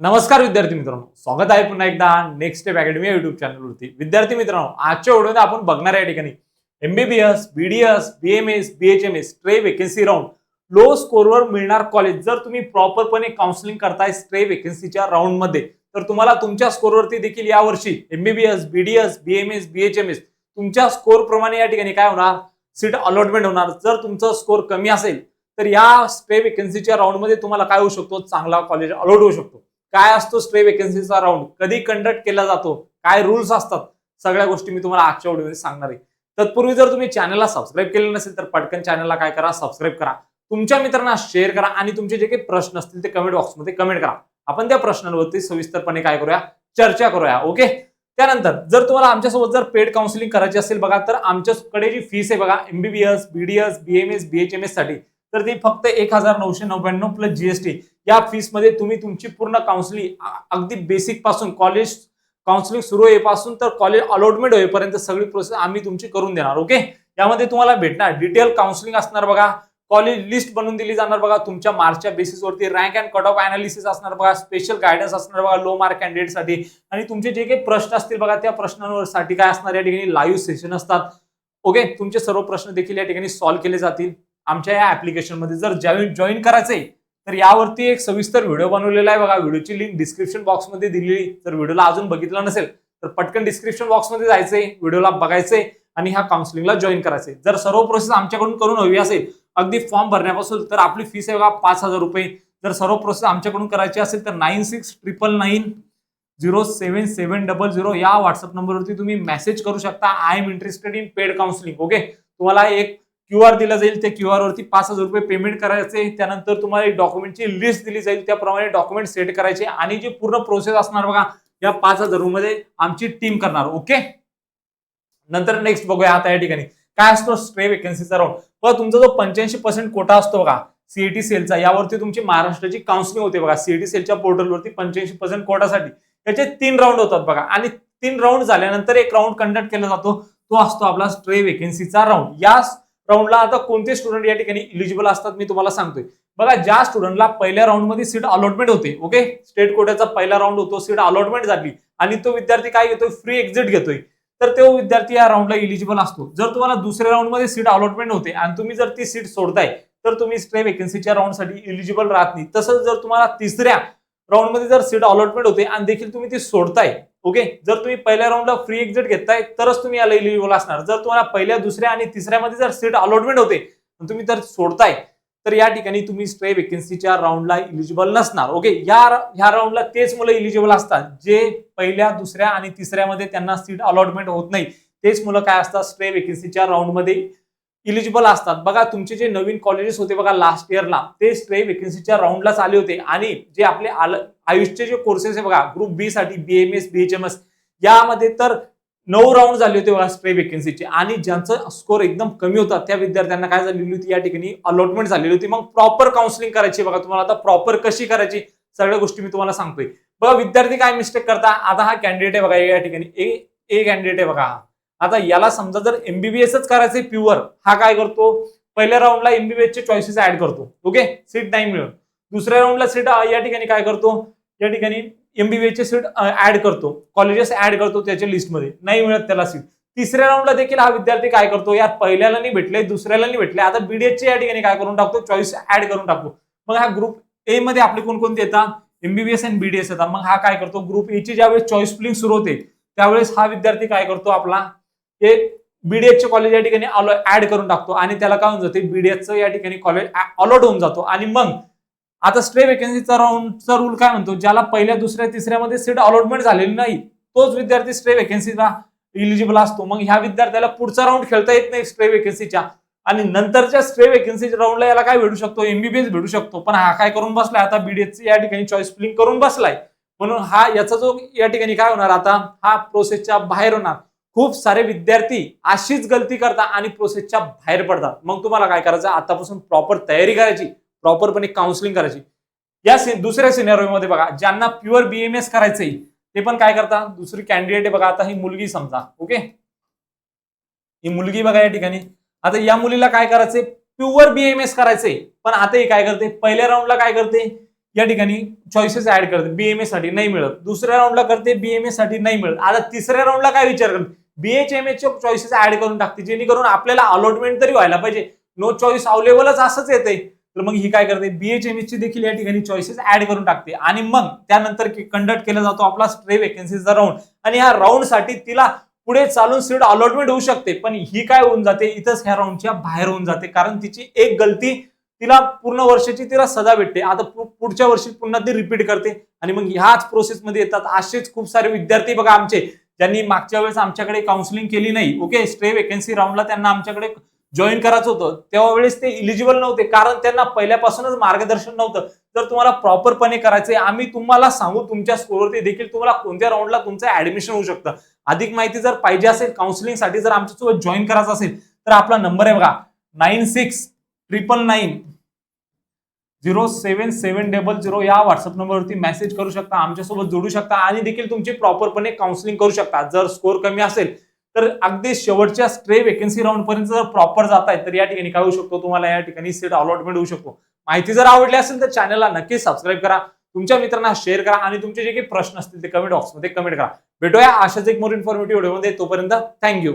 नमस्कार विद्यार्थी मित्रांनो. स्वागत आहे पुन्हा एकदा नेक्स्ट स्टेप अकॅडमी युट्यूब चॅनलवरती विद्यार्थी मित्रांनो आजच्या व्हिडिओमध्ये आपण बघणार आहे या ठिकाणी. MBBS BDS BMS BHMS stray vacancy round low स्कोरवर मिळणार कॉलेज जर तुम्ही प्रॉपरपणे काउन्सिलिंग करताय स्ट्रे वेकेन्सीच्या राऊंडमध्ये तर तुम्हाला तुमच्या स्कोरवरती देखील यावर्षी एमबीबीएस बीडीएस बीएमएस बीएचएमएस तुमच्या स्कोर प्रमाणे या ठिकाणी काय होणार? सीट अलॉटमेंट होणार. जर तुमचा स्कोर कमी असेल तर या स्ट्रे वेकेन्सीच्या राऊंडमध्ये तुम्हाला काय होऊ शकतो? चांगला कॉलेज अलॉट होऊ शकतो. काय असतो स्ट्रे वेकन्सीचा राऊंड कधी कंडक्ट केला जातो? काय रुल्स असतात? सगळ्या गोष्टी मी तुम्हाला आजच्या व्हिडिओमध्ये सांगणार आहे. तत्पूर्वी जर तुम्ही चॅनलला सबस्क्राईब केले नसेल तर पटकन चॅनलला काय करा? सबस्क्राईब करा. तुमच्या मित्रांना शेअर करा आणि तुमचे जे काही प्रश्न असतील ते कमेंट बॉक्समध्ये कमेंट करा. आपण त्या प्रश्नांवरती सविस्तरपणे काय करूया? चर्चा करूया ओके त्यानंतर जर तुम्हाला आमच्यासोबत जर पेड काउन्सिलिंग करायची असेल बघा तर आमच्याकडे जी फीस आहे बघा एमबीबीएस बीडीएस बीएमएस बीएचएमएससाठी तर ती फक्त एक हजार नऊशे नव्याण्णव प्लस जीएसटी या फीसमध्ये तुम्ही तुमची पूर्ण काउन्सिलिंग अगदी बेसिकपासून कॉलेज काउन्सिलिंग सुरू होईपासून तर कॉलेज अलॉटमेंट होईपर्यंत सगळी प्रोसेस आम्ही तुमची करून देणार ओके यामध्ये तुम्हाला भेटणार डिटेल काउन्सिलिंग असणार बघा कॉलेज लिस्ट बनवून दिली जाणार बघा तुमच्या मार्कच्या बेसिसवरती rank and cut off analysis असणार बघा स्पेशल गायडन्स असणार बघा लो मार्क कॅन्डिडेटसाठी आणि तुमचे जे काही प्रश्न असतील बघा त्या प्रश्नांवर साठी काय असणार या ठिकाणी लाईव्ह सेशन असतात. ओके तुमचे सर्व प्रश्न देखील या ठिकाणी सॉल्व्ह केले जातील. आमच्या या ॲप्लिकेशनमध्ये जर जॉईन जॉईन करायचंय तर यावरती एक सविस्तर व्हिडिओ बनवलेला आहे बघा. व्हिडिओची लिंक डिस्क्रिप्शन बॉक्समध्ये दिलेली. जर व्हिडिओला अजून बघितला नसेल तर पटकन डिस्क्रिप्शन बॉक्समध्ये जायचंय व्हिडिओला बघायचंय आणि ह्या काउन्सिलिंगला जॉईन करायचंय. जर सर्व प्रोसेस आमच्याकडून करून हवी असेल अगदी फॉर्म भरण्यापासून तर आपली फीस आहे बघा पाच हजार रुपये. जर सर्व प्रोसेस आमच्याकडून करायची असेल तर nine six triple nine zero seven seven double zero या व्हॉट्सअप नंबरवरती तुम्ही मेसेज करू शकता. I am interested in paid counselling okay तुम्हाला एक क्यू आर दिला जाईल त्या क्यू आर वरती पाच हजार रुपये पेमेंट करायचे त्यानंतर तुम्हाला एक डॉक्युमेंटची लिस्ट दिली जाईल त्याप्रमाणे डॉक्युमेंट सेट करायचे आणि जी पूर्ण प्रोसेस असणार बघा या पाच हजारमध्ये आमची टीम करणार ओके नंतर नेक्स्ट बघूया आता या ठिकाणी. काय असतो स्ट्रे वेकन्सीचा राऊंड बघा तुमचा जो पंच्याऐंशी पर्सेंट कोटा असतो बघा सीईटी सेलचा यावरती तुमची महाराष्ट्राची काउन्सिलिंग होते बघा सीईटी सेलच्या पोर्टलवरती पंच्याऐंशी पर्सेंट कोटासाठी त्याचे तीन राऊंड होतात बघा आणि तीन राऊंड झाल्यानंतर एक राऊंड कंडक्ट केला जातो तो असतो आपला स्ट्रे वेकन्सीचा राऊंड या राऊंडला आता कोणते स्टुडंट या ठिकाणी इलिजिबल असतात मी तुम्हाला सांगतोय. बघा ज्या स्टुडंटला पहिल्या राऊंडमध्ये सीट अलॉटमेंट होते ओके स्टेट कोट्याचा पहिला राऊंड होतो सीट अलॉटमेंट झाली. आणि तो विद्यार्थी काय घेतोय? फ्री एक्झिट घेतोय. तर तो विद्यार्थी या राऊंडला इलिजिबल असतो. जर तुम्हाला दुसऱ्या राऊंडमध्ये सीट अलॉटमेंट होते आणि तुम्ही जर ती सीट सोडताय तर तुम्ही स्ट्रे वेकन्सीच्या राऊंडसाठी इलिजिबल राहत नाही. तसंच जर तुम्हाला तिसऱ्या राऊंडमध्ये जर सीट अलॉटमेंट होते आणि देखील तुम्ही ती सोडताय ओके जर तुम्ही पहिल्या राऊंडला फ्री एक्झिट घेताय तरच तुम्ही याला इलिजिबल असणार. जर तुम्हाला पहिल्या दुसऱ्या आणि तिसऱ्यामध्ये जर सीट अलॉटमेंट होते तुम्ही जर सोडताय तर या ठिकाणी तुम्ही स्ट्रे वेकन्सीच्या राऊंडला इलिजिबल नसणार. ओके या ह्या राऊंडला तेच मुलं इलिजिबल असतात जे पहिल्या दुसऱ्या आणि तिसऱ्यामध्ये त्यांना सीट अलॉटमेंट होत नाही. तेच मुलं काय असतात? स्ट्रे वेकन्सीच्या राऊंडमध्ये इलिजिबल असतात. बघा तुमचे जे नवीन कॉलेजेस होते बघा लास्ट इयरला ते स्ट्रे वेकन्सीच्या राऊंडलाच आले होते. आणि जे आपले आयुषचे जे कोर्सेस आहे बघा ग्रुप बी साठी बीएमएस बीएचएमएस यामध्ये तर नऊ राऊंड झाले होते बघा स्प्रे वेकन्सीचे आणि ज्यांचं स्कोर एकदम कमी होता त्या विद्यार्थ्यांना काय झालेली होती या ठिकाणी अलॉटमेंट झालेली होती. मग प्रॉपर काउन्सिलिंग करायची बघा तुम्हाला. आता प्रॉपर कशी करायची सगळ्या गोष्टी मी तुम्हाला सांगतोय. बघा विद्यार्थी काय मिस्टेक करता आता हा कॅन्डिडेट आहे बघा या ठिकाणी. ए ए कॅन्डिडेट आहे बघा हा. आता याला समजा जर एमबीबीएसच करायचंय प्युअर हा काय करतो? पहिल्या राऊंडला एमबीबीएसचे चॉईसेस ऍड करतो. ओके सीट नाही मिळून दुसऱ्या राऊंडला सीट या ठिकाणी काय करतो? या ठिकाणी एमबीबीएस चे सीट ऍड करतो. कॉलेजेस ऍड करतो त्याच्या लिस्टमध्ये नाही मिळत त्याला सीट तिसऱ्या राऊंडला देखील हा विद्यार्थी काय करतो? या पहिल्याला नाही भेटले दुसऱ्याला नाही भेटले. आता बीडीएसचे या ठिकाणी काय करून टाकतो? चॉईस ऍड करून टाकतो. मग हा ग्रुप ए मध्ये आपले कोणकोणते येतात? एमबीबीएस आणि बीडीएस येतात. मग हा काय करतो? ग्रुप ए ची ज्यावेळेस चॉईस फिलिंग सुरू होते त्यावेळेस हा विद्यार्थी काय करतो आपला? हे बीडीएसचे कॉलेज या ठिकाणी ऍड करून टाकतो. आणि त्याला काय होऊन जाते? बीडीएसचं या ठिकाणी कॉलेज अलॉट होऊन जातो. आणि मग आता स्ट्रे वेकन्सीचा राऊंडचा रूल काय म्हणतो? ज्याला पहिल्या दुसऱ्या तिसऱ्यामध्ये सीट अलॉटमेंट झालेली नाही तोच विद्यार्थी स्ट्रे वेकन्सीचा इलिजिबल असतो. मग ह्या विद्यार्थ्याला पुढचा राऊंड खेळता येत नाही स्ट्रे वेकन्सीच्या आणि नंतरच्या स्ट्रे वेकन्सीच्या राऊंडला याला काय भेटू शकतो? एमबीबीएस भेटू शकतो. पण हा काय करून बसलाय? आता बीडीएससी या ठिकाणी चॉईस फिलिंग करून बसलाय. म्हणून हा याचा जो या ठिकाणी काय होणार? आता हा प्रोसेसच्या बाहेर होणार. खूप सारे विद्यार्थी अशीच गलती करतात आणि प्रोसेसच्या बाहेर पडतात. मग तुम्हाला काय करायचं? आतापासून प्रॉपर तयारी करायची. प्रॉपरपणे काउन्सिलिंग करायची. या दुसऱ्या सिनेरिओमध्ये बघा ज्यांना प्युअर बीएमएस करायचंय ते पण काय करतात दुसरी कॅन्डिडेट आहे बघा आता ही मुलगी समजा ओके ही मुलगी बघा या ठिकाणी. आता या मुलीला काय करायचंय? प्युअर बीएमएस करायचंय. पण आता ही काय करते? पहिल्या राऊंडला काय करते? या ठिकाणी चॉईसेस ऍड करते. बीएमएससाठी नाही मिळत. दुसऱ्या राऊंडला करते बीएमएससाठी नाही मिळत. आता तिसऱ्या राऊंडला काय विचार करते? बीएचएमए चे चॉईसेस ऍड करून टाकते. जेणेकरून आपल्याला अलॉटमेंट तरी व्हायला पाहिजे. नो चॉईस अवेलेबलच असंच येते तर मग ही काय करते? बीएचएमए ची देखील या ठिकाणी चॉईसेस ऍड करून टाकते. आणि मग त्यानंतर कंडक्ट केला जातो आपला स्ट्रे वेकेन्सीचा राऊंड आणि ह्या राऊंडसाठी तिला पुढे चालून सीट अलॉटमेंट होऊ शकते. पण ही काय होऊन जाते? इथंच ह्या राऊंडच्या बाहेर होऊन जाते. कारण तिची एक गलती तिला पूर्ण वर्षाची तिला सजा भेटते. आता पुढच्या वर्षी पुन्हा ती रिपीट करते. आणि मग ह्याच प्रोसेसमध्ये येतात असेच खूप सारे विद्यार्थी बघा आमचे ज्यांनी मागच्या वेळेस आमच्याकडे काउन्सिलिंग केली नाही. ओके स्ट्रे वेकेन्सी राऊंडला त्यांना आमच्याकडे जॉईन करायचं होतं तेव्हा वेळेस ते इलिजिबल नव्हते कारण त्यांना पहिल्यापासूनच मार्गदर्शन नव्हतं. जर तुम्हाला प्रॉपरपणे करायचंय आम्ही तुम्हाला सांगू तुमच्या स्कोरवरती देखील तुम्हाला कोणत्या राऊंडला तुमचं ऍडमिशन होऊ शकतं. अधिक माहिती जर पाहिजे असेल काउन्सिलिंगसाठी जर आमच्यासोबत जॉईन करायचं असेल तर आपला नंबर आहे बघा nine six triple nine zero seven seven double zero या व्हॉट्सअप नंबरवरती मेसेज करू शकता आमच्यासोबत जोडू शकता आणि देखील तुमची प्रॉपरपणे काउन्सिलिंग करू शकता. जर स्कोर कमी असेल तर अगदी शेवटच्या स्ट्रे वेकन्सी राऊंड पर्यंत जर प्रॉपर जात आहे तर या ठिकाणी काय होऊ शकतो तुम्हाला? या ठिकाणी सीट अलॉटमेंट होऊ शकतो. माहिती जर आवडली असेल तर चॅनलला नक्कीच सबस्क्राईब करा. तुमच्या मित्रांना शेअर करा आणि तुमचे जे काही प्रश्न असतील ते कमेंट बॉक्समध्ये कमेंट करा. भेटूया अशाच एक मोर इन्फॉर्मेटिव्ह व्हिडिओमध्ये तोपर्यंत थँक्यू